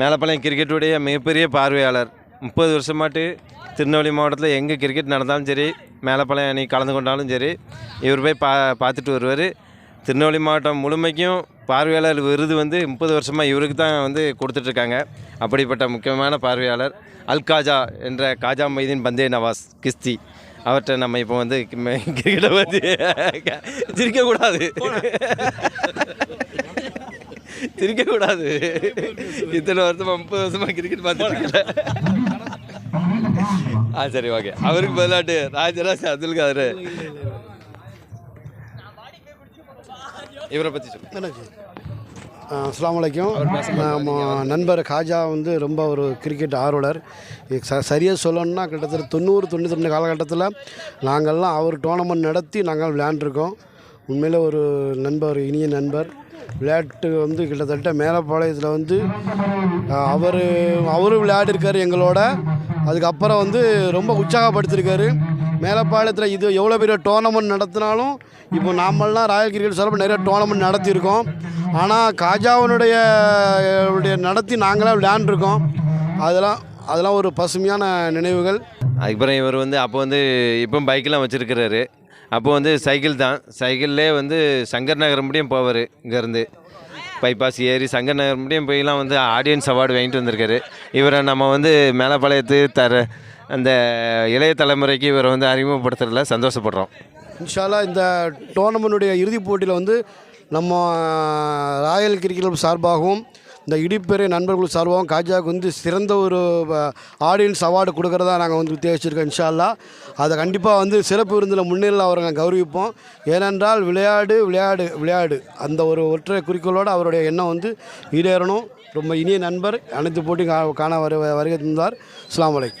மேலப்பாளையம் கிரிக்கெட்டுடைய மிகப்பெரிய பார்வையாளர். முப்பது வருஷமாட்டு திருநெல்வேலி மாவட்டத்தில் எங்கே கிரிக்கெட் நடந்தாலும் சரி மேலப்பாளையம் அணி கலந்து கொண்டாலும் சரி இவர் போய் பா பார்த்துட்டு வருவார். திருநெல்வேலி மாவட்டம் முழுமைக்கும் பார்வையாளர் விருது வந்து முப்பது வருஷமாக இவருக்கு தான் வந்து கொடுத்துட்ருக்காங்க. அப்படிப்பட்ட முக்கியமான பார்வையாளர் அல் காஜா என்ற காஜா மைதீன் பந்தே நவாஸ் கிஸ்தி. அவர்கிட்ட நம்ம இப்போ வந்து கிரிக்கெட்டை பற்றி சிரிக்கக்கூடாது. சிரிக்கக்கூடாது இத்தனை வருஷமா முப்பது வருஷமா கிரிக்கெட் பார்த்துட்டு ஆ சரி ஓகே அவருக்கு பதிலாட்டு ராஜராஜ் அப்துல் காதர் இவரை பற்றி சொல்லு அஸ்லாம் வலைக்கும் நம்ம நண்பர் காஜா வந்து ரொம்ப ஒரு கிரிக்கெட் ஆர்வலர். ச சரியாக சொல்லணும்னா கிட்டத்தட்ட தொண்ணூறு தொண்ணூற்றி ரெண்டு காலகட்டத்தில் நாங்கள்லாம் அவர் டோர்னமெண்ட் நடத்தி நாங்கள் விளையாண்டுருக்கோம். உண்மையில் ஒரு நண்பர் இனிய நண்பர். விளையாட்டு வந்து கிட்டத்தட்ட மேலப்பாளையத்தில் வந்து அவர் அவரும் விளையாடிருக்காரு எங்களோட. அதுக்கப்புறம் வந்து ரொம்ப உற்சாகப்படுத்திருக்காரு. மேலப்பாளையத்தில் இது எவ்வளோ பெரிய டோர்னமெண்ட் நடத்தினாலும் இப்போ நாமெல்லாம் ராயல் கிரிக்கெட் சார்பில் நிறைய டோர்னமெண்ட் நடத்தியிருக்கோம். ஆனால் காஜாவனுடைய நடத்தி நாங்களாம் விளையாண்டுருக்கோம். அதெல்லாம் அதெல்லாம் ஒரு பசுமையான நினைவுகள். அதுக்கப்புறம் இவர் வந்து அப்போ வந்து இப்போ பைக்கெலாம் வச்சுருக்கிறாரு. அப்போ வந்து சைக்கிள் தான். சைக்கிள்லே வந்து சங்கர் நகர் முடியும் போவார் இங்கேருந்து. பைபாஸ் ஏறி சங்கர் நகர் முடியும் போயெல்லாம் வந்து ஆடியன்ஸ் அவார்டு வாங்கிட்டு வந்திருக்காரு. இவரை நம்ம வந்து மேலப்பாளையத்து தர அந்த இளைய தலைமுறைக்கு இவரை வந்து அறிமுகப்படுத்துறதுல சந்தோஷப்படுறோம். இன்ஷால்லா இந்த டோர்னமெண்ட்டுடைய இறுதிப் போட்டியில் வந்து நம்ம ராயல் கிரிக்கெட் கிளப் சார்பாகவும் இந்த இடிப்பெரிய நண்பர்கள் சார்பாகவும் காஜாவுக்கு வந்து சிறந்த ஒரு ஆடியன்ஸ் அவார்டு கொடுக்குறதா நாங்கள் வந்து உத்தேசிச்சிருக்கோம் இன்ஷால்லா அதை கண்டிப்பாக வந்து சிறப்பு விருந்தில் முன்னிலையில் அவரை நாங்கள் கௌரவிப்போம். ஏனென்றால் விளையாடு விளையாடு விளையாடு. அந்த ஒரு ஒற்றை குறிக்கோளோடு அவருடைய எண்ணம் வந்து ஈடேறணும். ரொம்ப இனிய நண்பர் அனைத்து போட்டியும் கா- காண வரு வருகை தந்தார். அஸ்ஸலாமு